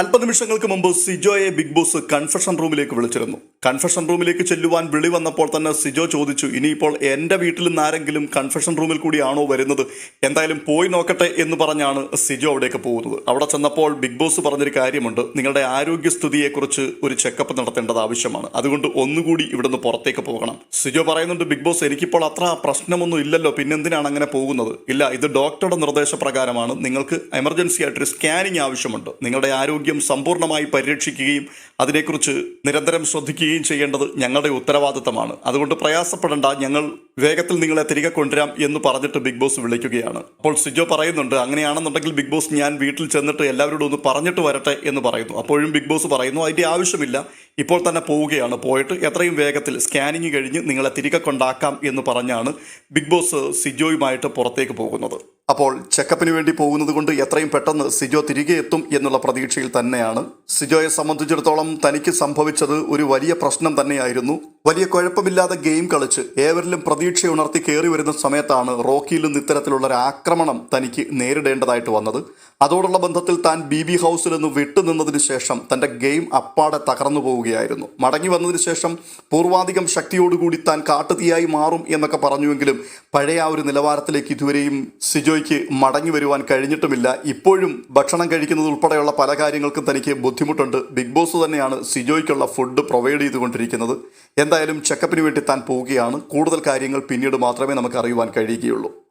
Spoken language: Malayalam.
അല്പനിമിഷങ്ങൾക്ക് മുമ്പ് സിജോയെ ബിഗ് ബോസ് കൺഫെഷൻ റൂമിലേക്ക് വിളിച്ചിരുന്നു. കൺഫെഷൻ റൂമിലേക്ക് ചെല്ലുവാൻ വിളി വന്നപ്പോൾ തന്നെ സിജോ ചോദിച്ചു ഇനിയിപ്പോൾ എന്റെ വീട്ടിൽ നിന്ന് ആരെങ്കിലും കൺഫെഷൻ റൂമിൽ കൂടിയാണോ വരുന്നത്? എന്തായാലും പോയി നോക്കട്ടെ എന്ന് പറഞ്ഞാണ് സിജോ അവിടേക്ക് പോകുന്നത്. അവിടെ ചെന്നപ്പോൾ ബിഗ് ബോസ് പറഞ്ഞൊരു കാര്യമുണ്ട്. നിങ്ങളുടെ ആരോഗ്യസ്ഥിതിയെക്കുറിച്ച് ഒരു ചെക്കപ്പ് നടത്തേണ്ടത് ആവശ്യമാണ്. അതുകൊണ്ട് ഒന്നുകൂടി ഇവിടുന്ന് പുറത്തേക്ക് പോകണം. സിജോ പറയുന്നുണ്ട് ബിഗ് ബോസ് എനിക്കിപ്പോൾ അത്ര പ്രശ്നമൊന്നും ഇല്ലല്ലോ. പിന്നെന്തിനാണ് അങ്ങനെ പോകുന്നത്? ഇല്ല ഇത് ഡോക്ടറുടെ നിർദ്ദേശപ്രകാരമാണ്. നിങ്ങൾക്ക് എമർജൻസി ആയിട്ടൊരു സ്കാനിങ് ആവശ്യമുണ്ട്. നിങ്ങളുടെ ആരോഗ്യം സമ്പൂർണമായി പരിരക്ഷിക്കുകയും അതിനെക്കുറിച്ച് നിരന്തരം ശ്രദ്ധിക്കുകയും ചെയ്യേണ്ടത് ഞങ്ങളുടെ ഉത്തരവാദിത്തമാണ്. അതുകൊണ്ട് പ്രയാസപ്പെടേണ്ട ഞങ്ങൾ വേഗത്തിൽ നിങ്ങളെ തിരികെ കൊണ്ടുവരാം എന്ന് പറഞ്ഞിട്ട് ബിഗ് ബോസ് വിളിക്കുകയാണ്. അപ്പോൾ സിജോ പറയുന്നുണ്ട് അങ്ങനെയാണെന്നുണ്ടെങ്കിൽ ബിഗ് ബോസ് ഞാൻ വീട്ടിൽ ചെന്നിട്ട് എല്ലാവരോടും ഒന്ന് പറഞ്ഞിട്ട് വരട്ടെ എന്ന് പറയുന്നു. അപ്പോഴും ബിഗ് ബോസ് പറയുന്നു അതിന്റെ ആവശ്യമില്ല. ഇപ്പോൾ തന്നെ പോവുകയാണ്. പോയിട്ട് എത്രയും വേഗത്തിൽ സ്കാനിങ് കഴിഞ്ഞ് നിങ്ങളെ തിരികെ കൊണ്ടാക്കാം എന്ന് പറഞ്ഞാണ് ബിഗ് ബോസ് സിജോയുമായിട്ട് പുറത്തേക്ക് പോകുന്നത്. അപ്പോൾ ചെക്കപ്പിന് വേണ്ടി പോകുന്നത് കൊണ്ട് എത്രയും പെട്ടെന്ന് സിജോ തിരികെ എത്തും എന്നുള്ള പ്രതീക്ഷയിൽ തന്നെയാണ്. സിജോയെ സംബന്ധിച്ചിടത്തോളം തനിക്ക് സംഭവിച്ചത് ഒരു വലിയ പ്രശ്നം തന്നെയായിരുന്നു. വലിയ കുഴപ്പമില്ലാതെ ഗെയിം കളിച്ച് ഏവരിലും പ്രതീക്ഷ ഉണർത്തി കയറി വരുന്ന സമയത്താണ് റോക്കിയിൽ നിന്ന് ഇത്തരത്തിലുള്ള ഒരു ആക്രമണം തനിക്ക് നേരിടേണ്ടതായിട്ട് വന്നത്. അതോടുള്ള ബന്ധത്തിൽ താൻ ബി ബി ഹൗസിൽ നിന്ന് വിട്ടുനിന്നതിന് ശേഷം തന്റെ ഗെയിം അപ്പാടെ തകർന്നു പോവുകയായിരുന്നു. മടങ്ങി വന്നതിന് ശേഷം പൂർവാധികം ശക്തിയോടുകൂടി താൻ കാട്ടുതീയായി മാറും എന്നൊക്കെ പറഞ്ഞുവെങ്കിലും പഴയ ആ ഒരു നിലവാരത്തിലേക്ക് ഇതുവരെയും സിജോയ്ക്ക് മടങ്ങി വരുവാൻ കഴിഞ്ഞിട്ടുമില്ല. ഇപ്പോഴും ഭക്ഷണം കഴിക്കുന്നത് ഉൾപ്പെടെയുള്ള പല കാര്യങ്ങൾക്കും തനിക്ക് ബുദ്ധിമുട്ടുണ്ട്. ബിഗ് ബോസ് തന്നെയാണ് സിജോയ്ക്കുള്ള ഫുഡ് പ്രൊവൈഡ് ചെയ്തുകൊണ്ടിരിക്കുന്നത്. എന്തായാലും ചെക്കപ്പിന് വേണ്ടി താൻ പോവുകയാണ്. കൂടുതൽ കാര്യങ്ങൾ പിന്നീട് മാത്രമേ നമുക്ക് അറിയുവാൻ കഴിയുകയുള്ളൂ.